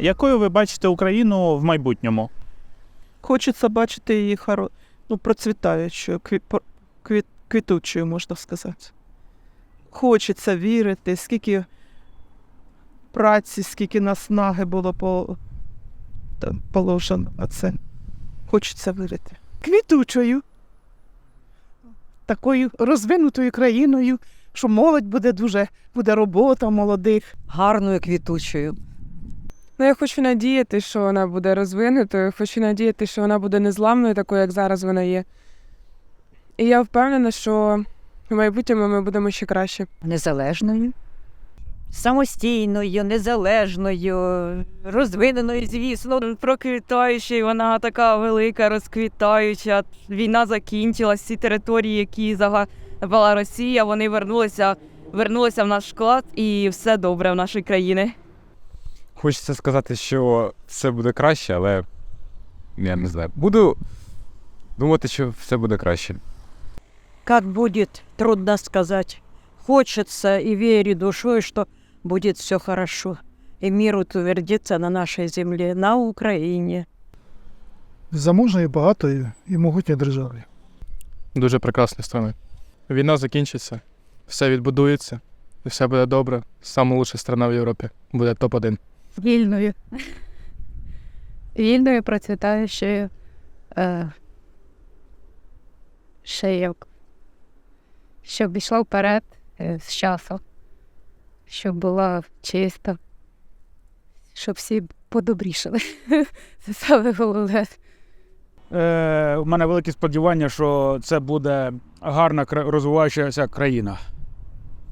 Якою ви бачите Україну в майбутньому? Хочеться бачити її хоро... ну, процвітаючою, кві... по- квіт... квітучою, можна сказати. Хочеться вірити, скільки праці, скільки наснаги було по... положено на це. Хочеться вірити. квітучою, такою розвинутою країною, що молодь буде дуже, буде робота молодих. гарною квітучою. Ну, я хочу надіяти, що вона буде розвинутою, хочу надіяти, що вона буде незламною, такою, як зараз вона є. І я впевнена, що в майбутньому ми будемо ще краще. Незалежною. Самостійною, незалежною, розвиненою, звісно. Проквітаюча, вона така велика, розквітаюча. Війна закінчилась, всі території, які загабала Росія, вони вернулися, вернулися в наш склад, і все добре в нашій країні. Хочеться сказати, що все буде краще, але я не знаю. Буду думати, що все буде краще. Как будет, трудно сказать. Хочется и верю душой, что будет все хорошо. И мир утвердится на нашей земле, на Украине. заможної, багатої і могутньої держави. дуже прекрасні страни. Війна закінчиться, все відбудується, і все буде добре. Саме лучша страна в Європі буде топ-1. вільною. Вільною, процвітаючою. Е, ще як. Щоб йшла вперед е, з часом. Щоб була чиста. Щоб всі подобрішали. Це саме головне. Е, у мене великі сподівання, що це буде гарна розвиваючася країна.